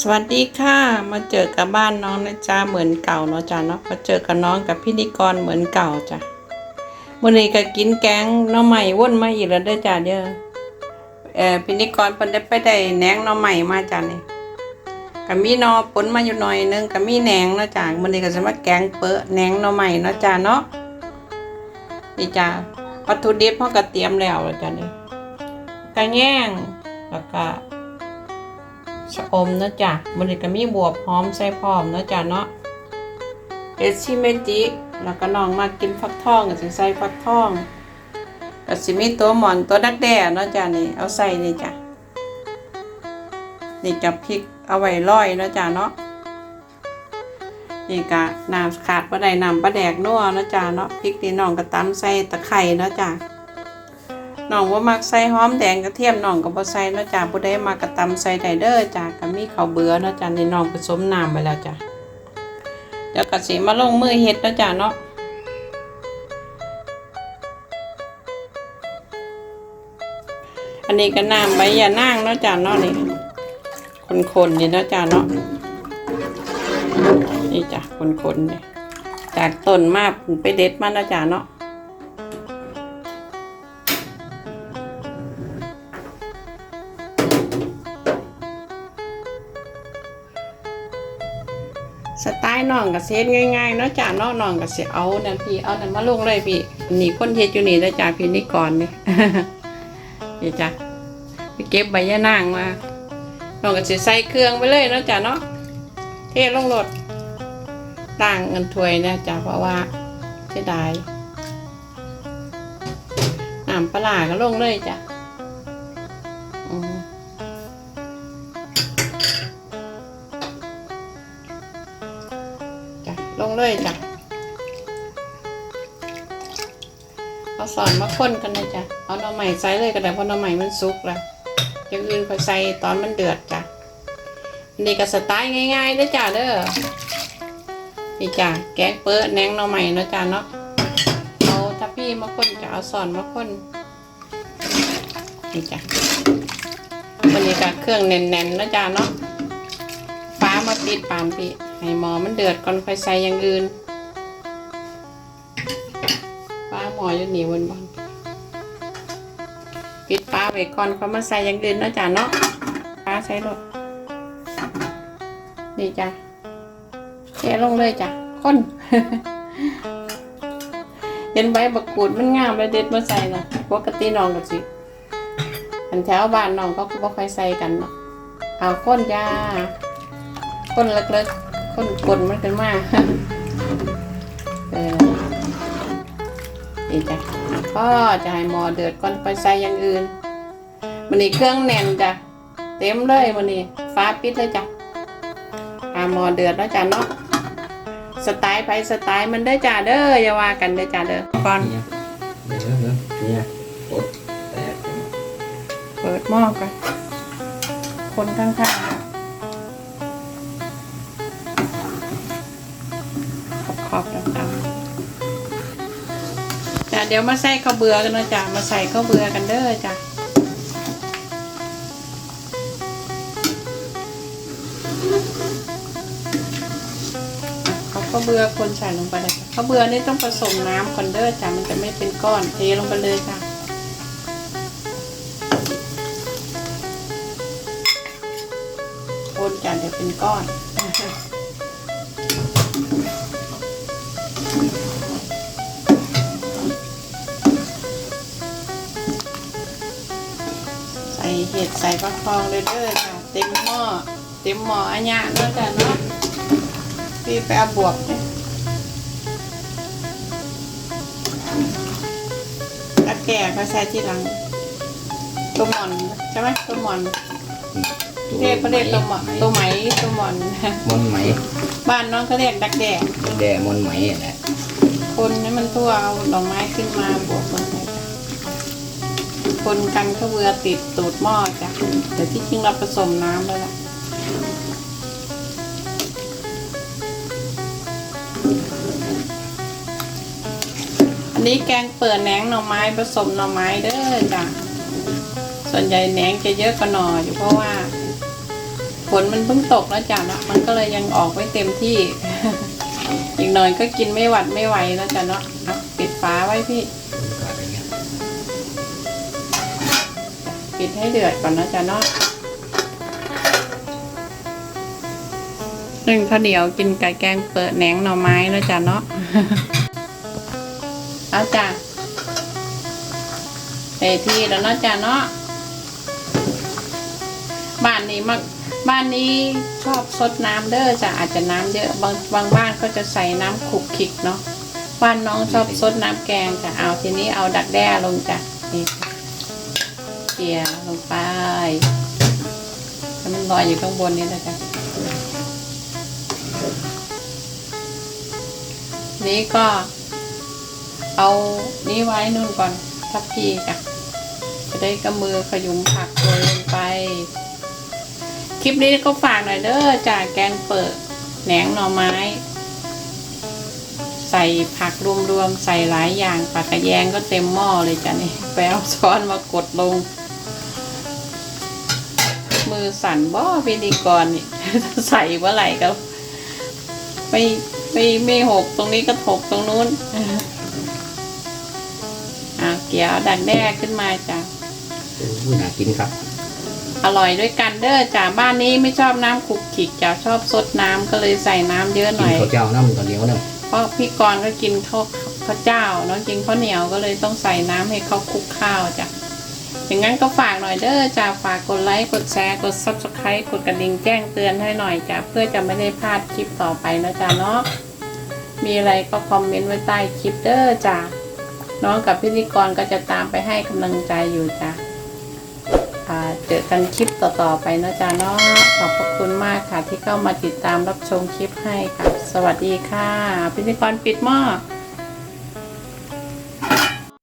สวัสดีค่ะ มาเจอกับบ้านน้องนะจ๊ะเหมือนเก่าเนาะจ้ะเนาะมาเจอกับน้องกับพิธีกรเหมือนเก่าจ้ะวันนี้ก็กินแกงน้องใหม่วนมาอีกแล้วเด้อจ้ะเด้อเออพิธีกรเพิ่นได้ไปได้แหนงน้องใหม่มาจ้ะนี่ก็มีนอปนมาอยู่หน่อยนึงก็มีแหนงเนาะจ้ะวันนี้ก็จะมาแกงเปอะแหนงน้องใหม่เนาะจ้ะเนาะนี่จ้ะวัตถุดิบเฮาก็เตรียมแล้วแล้วจ้ะนี่กระแยงแล้วก็ ชะอมนะจ๊ะมันก็มีบวบหอมใส่พร้อมนะจ๊ะเนาะเอสชิเมจิแล้วก็น้องมากินฟักทองก็สิใส่ฟักทองก็สิมีตัวหมอนตัวดักแด้เนาะจ๊ะนี่เอาใส่นี่จ้ะนี่จะพริกเอาไว้ร้อยเนาะจ๊ะเนาะนี่ก็น้ำขาดบ่ได้น้ำปลาแดกนัวเนาะจ๊ะเนาะพริกนี่น้องก็ตำใส่ตะไคร้เนาะจ๊ะ น้องว่ามักใส่หอมแดงกระเทียมน้องก็บ่ใส่เนาะจ้าผู้ใดมากระตำใส่ได้เด้อจ้าก็มีข้าวเบื่อเนาะจ้านี่น้องผสมน้ำไปแล้วจ้าเดี๋ยวก็สิมาลงมือเฮ็ดเนาะจ้าเนาะอันนี้ก็น้ำใบยานางเนาะจ้าเนาะนี่คนๆนี่เนาะจ้าเนาะนี่จ้ะคนๆนี่จากต้นมาไปเด็ดมาเนาะจ้าเนาะ สไตล์น้องกับเซตง่ายๆเนาะจ้าเนาะน้องกับเสียเอานั่นพี่เอานั่นมาลงเลยพี่นี่คนเฮ็ดอยู่นี่แล้วจ้าพี่นี่ก่อนนี่นี่จ้ะไปเก็บใบยะนางมาน้องกับเสียใส่เครื่องไปเลยเนาะจ้าเนาะเทลงรถต่างเงินถ้วยเนี่ยจ้าเพราะว่าเสียดายน้ำปลาร้าก็ลงเลยจ้ะอืม เลยจ้ะเอาสอนมาคนกันเลยจ้ะเอาหน่อใหม่ใส่เลยก็ได้เพราะหน่อใหม่มันสุกแล้วอย่างอื่นค่อยใส่ตอนมันเดือดจ้ะอันนี่ก็สไตล์ง่ายๆเด้จ้ะเด้อนี่จ้ะแกงเปิ้ลแหนงหน่อใหม่เนาะจ้ะเนาะเอาถ้าพี่มาคนจะเอาสอนมาคนนี่จ้ะวันนี้ก็เครื่องแน่นๆเนาะจ้ะเนาะฟ้ามาปิดปานพี่ ให้หมอมันเดือดก่อนค่อยใส่อย่างอื่นฟ้าหมออยู่นี่วนบอนปิดฟ้าไว้ก่อนเขามาใส่อย่างอื่นนะจ้ะเนาะฟ้าใส่รถนี่จ้ะเทลงเลยจ้ะคนเห็นใบบักกูดมันงามเลยเด็ดมาใส่นะปกติน้องกับสิอันแถวบ้านน้องก็บ่ค่อยใส่กันเนาะเอาก้นจ้าคนเล็กๆ คนกลนมันกันมากเออนี่จ้ะก็จะให้หมอเดือดก่อนไปใส่อย่างอื่นมันนี่เครื่องแน่นจ้ะเต็มเลยมันนี่ฟ้าปิดเลยจ้ะอาหมอเดือดแล้วจ้ะเนาะสไตล์ไปสไตล์มันได้อจ้ะเด้ออย่าว่ากันเด้อจ้ะเด้อก่อนเนี่ยเดี๋ยวเดี๋ยวเนี่ยกดแตกเปิดหม้อกันคนข้างๆ ขอบต่างๆจ้ะเดี๋ยวมาใส่ข้าวเบือกันนะจ้ะมาใส่ข้าวเบือกันเด้อจ้ะเอาข้าวเบือคนใส่ลงไปเลยจ้ะข้าวเบือนี่ต้องผสมน้ำก่อนเด้อจ้ะมันจะไม่เป็นก้อนเทลงไปเลยจ้ะคนจานเดี๋ยวเป็นก้อน เห็ดใส่ฟักทองเลยเด้อค่ะ เต็มหม้อเต็มหม้ออันยะเนาะจ้ะเนาะพี่ไปเอาบวกเนี่ยตะแก่ก็ใส่ที่หลังตัวหมอนใช่ไหมตัวหมอนเรียกเขาเรียกตัวหมอนตัวไหมตัวหมอนมนไหม บ้านน้องเขาเรียกดักแด่แดมนไหมแหละคนให้มันทั่วเอาดอกไม้ขึ้นมาบวกคนไปจ้ะ คนกันข้าวเบือติดตูดหม้อจ้ะแต่ที่จริงเราผสมน้ำแล้วล่ะอันนี้แกงเปิดแหนงหน่อไม้ผสมหน่อไม้เด้อจ้ะส่วนใหญ่แหนงจะเยอะกว่าหน่ออยู่เพราะว่าฝนมันเพิ่งตกแล้วจ้ะเนาะมันก็เลยยังออกไม่เต็มที่อีกหน่อยก็กินไม่หวัดไม่ไหวแล้วจ้ะเนาะปิดฝาไว้พี่ ปิดให้เดือดก่อนนะจ๊ะเนาะหนึ่งข้าวเหนียวกินไกับแกงเปิดแหนงหน่อไม้นะจ๊ะเนาะเอาจ้ะเอที่แล้วนาะจ๊ะเนาะบ้านนี้มักบ้านนี้ชอบซดน้ำเด้อจ้ะอาจจะน้ำเยอะบางบางบ้านก็จะใส่น้ำขุกขิกเนาะบ้านน้องชอบซดน้ำแกงจ้ะเอาทีนี้เอาดักแด้ลงจ้ะนี่ เกลี่ยลงไปให้วมันลอยอยู่ข้างบนนี้นะจ๊ะนี้ก็เอานี้ไว้นู่นก่อนทับพีจ้ะจะได้กำมือขยุมผักโรยลงไป คลิปนี้ก็ฝากหน่อยเด้อจากแกงเปิดแหนงหน่อไม้ ใส่ผักรวมๆ ใส่หลายอย่างปลากระแยงก็เต็มหม้อเลยจ้ะนี่ไปเอาช้อนมากดลง มือสั่นบ่พิธีกรนี่ใส่เมื่อไหร่ก็ไม่ไม่ไม่หกตรงนี้ก็ถกตรงนู้นอะเกี่ยวดักแด้ขึ้นมาจ้ะอู้น่ากินครับ อร่อยด้วยกันเด้อจ้ะบ้านนี้ไม่ชอบน้ำขลุกขลิกจ้ะชอบซดน้ำก็เลยใส่น้ำเยอะหกิน่นอยข้าวเจ้าน้ำตอนเดียวน้ำเพราะพี่กรณ์ก็กินข้าวข้าวเจ้าเนาะกินข้าวเหนียวก็เลยต้องใส่น้ำให้เขาคลุกข้าวจ้ะ อย่างนั้นก็ฝากหน่อยเด้อจ้ะฝากกดไลค์กดแชร์กด subscribe กดกระดิ่งแจ้งเตือนให้หน่อยจ้ะเพื่อจะไม่ได้พลาดคลิปต่อไปนะจ้ะเนาะมีอะไรก็คอมเมนต์ไว้ใต้คลิปเด้อจ้ะน้องกับพิธีกรก็จะตามไปให้กำลังใจอยู่จ้าเจอกันคลิปต่อๆไปนะจ๊ะเนาะขอบพระคุณมากค่ะที่เข้ามาติดตามรับชมคลิปให้ค่ะ สวัสดีค่ะ พิธีกรปิดหม้อ